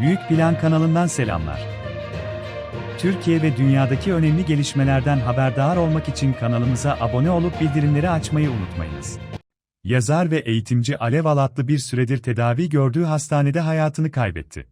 Büyük Plan kanalından selamlar. Türkiye ve dünyadaki önemli gelişmelerden haberdar olmak için kanalımıza abone olup bildirimleri açmayı unutmayınız. Yazar ve eğitimci Alev Alatlı bir süredir tedavi gördüğü hastanede hayatını kaybetti.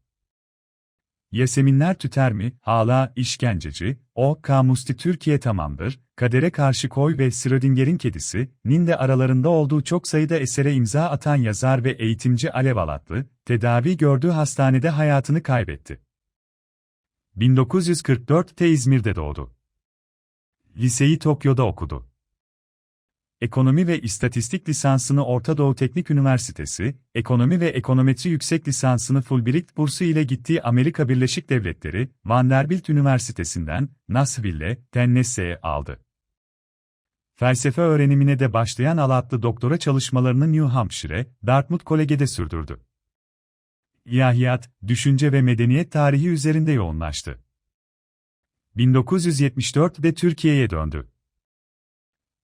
Yaseminler tüter mi, hala, işkenceci, o, kamusti Türkiye tamamdır, kadere karşı koy ve Schrödinger'in kedisi, nin de aralarında olduğu çok sayıda esere imza atan yazar ve eğitimci Alev Alatlı, tedavi gördüğü hastanede hayatını kaybetti. 1944'te İzmir'de doğdu. Liseyi Tokyo'da okudu. Ekonomi ve İstatistik lisansını Orta Doğu Teknik Üniversitesi, Ekonomi ve Ekonometri yüksek lisansını Fulbright bursu ile gittiği Amerika Birleşik Devletleri, Vanderbilt Üniversitesi'nden, Nashville, Tennessee'ye aldı. Felsefe öğrenimine de başlayan Alatlı doktora çalışmalarını New Hampshire, Dartmouth College'de sürdürdü. İlahiyat, düşünce ve medeniyet tarihi üzerinde yoğunlaştı. 1974'de Türkiye'ye döndü.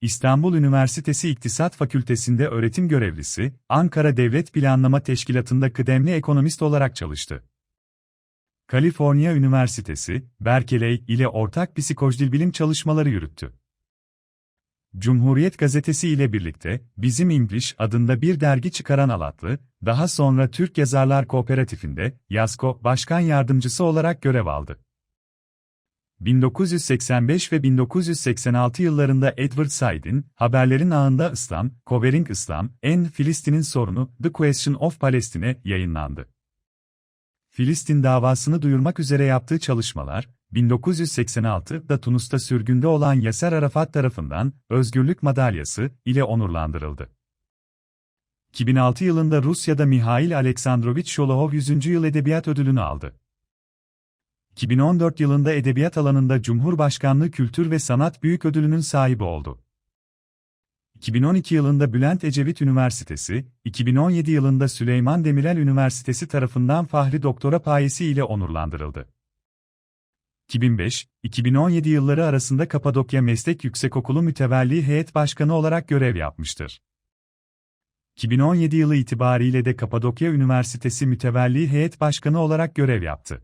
İstanbul Üniversitesi İktisat Fakültesi'nde öğretim görevlisi, Ankara Devlet Planlama Teşkilatı'nda kıdemli ekonomist olarak çalıştı. Kaliforniya Üniversitesi, Berkeley ile ortak psikolojidil bilim çalışmaları yürüttü. Cumhuriyet Gazetesi ile birlikte Bizim English adında bir dergi çıkaran Alatlı, daha sonra Türk Yazarlar Kooperatifinde Yasko Başkan Yardımcısı olarak görev aldı. 1985 ve 1986 yıllarında Edward Said'in Haberlerin Ağında İslam, Covering İslam, en Filistin'in sorunu The Question of Palestine yayınlandı. Filistin davasını duyurmak üzere yaptığı çalışmalar, 1986'da Tunus'ta sürgünde olan Yaser Arafat tarafından Özgürlük Madalyası ile onurlandırıldı. 2006 yılında Rusya'da Mihail Aleksandrovich Sholohov 100. Yıl Edebiyat Ödülünü aldı. 2014 yılında edebiyat alanında Cumhurbaşkanlığı Kültür ve Sanat Büyük Ödülü'nün sahibi oldu. 2012 yılında Bülent Ecevit Üniversitesi, 2017 yılında Süleyman Demirel Üniversitesi tarafından Fahri Doktora payesi ile onurlandırıldı. 2005-2017 yılları arasında Kapadokya Meslek Yüksekokulu Mütevelli Heyet Başkanı olarak görev yapmıştır. 2017 yılı itibariyle de Kapadokya Üniversitesi Mütevelli Heyet Başkanı olarak görev yaptı.